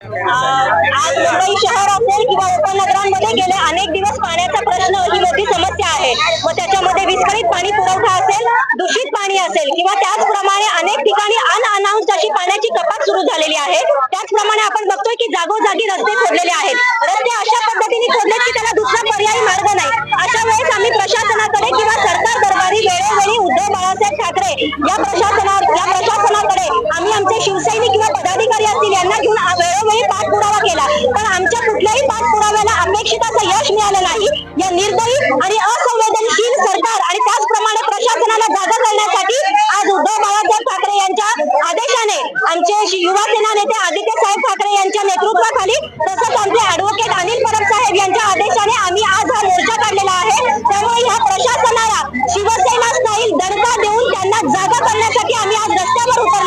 आज मुंबई शहर असेल किंवा उपनगरांमध्ये गेले अनेक दिवस पाण्याचा प्रश्न ही मोठी समस्या आहे. व त्याच्यामध्ये विस्कळीत पाणी पुरवठा असेल दूषित पाणी असेल किंवा त्याचप्रमाणे अनेक ठिकाणी अनअनाउन्स अशी पाण्याची कपात सुरू झालेली आहे. त्याचप्रमाणे आपण बघतोय की जागोजागी रस्ते खोदलेले आहेत. रस्ते अशा पद्धतीने खोदलेत की त्याला दुसरा पर्यायी मार्ग नाही. अशा वेळेस आम्ही प्रशासनाकडे किंवा यश मिळालं नाही. या निर्दयी आणि असंवेदनशील सरकार आणि त्याचप्रमाणे प्रशासनाला जागा करण्यासाठी आज उद्धव बाळासाहेब ठाकरे यांच्या आदेशाने आमचे युवा सेना नेते आदित्य साहेब ठाकरे यांच्या नेतृत्वाखाली तसंच आमचे अॅडव्होकेट अनिल परब साहेब यांच्या आदेशाने आम्ही आज हा मोर्चा काढलेला आहे. त्यामुळे ह्या प्रशासनाला शिवसेना स्टाईल दणका देऊन त्यांना जागा करण्यासाठी आम्ही आज रस्त्यावर उतर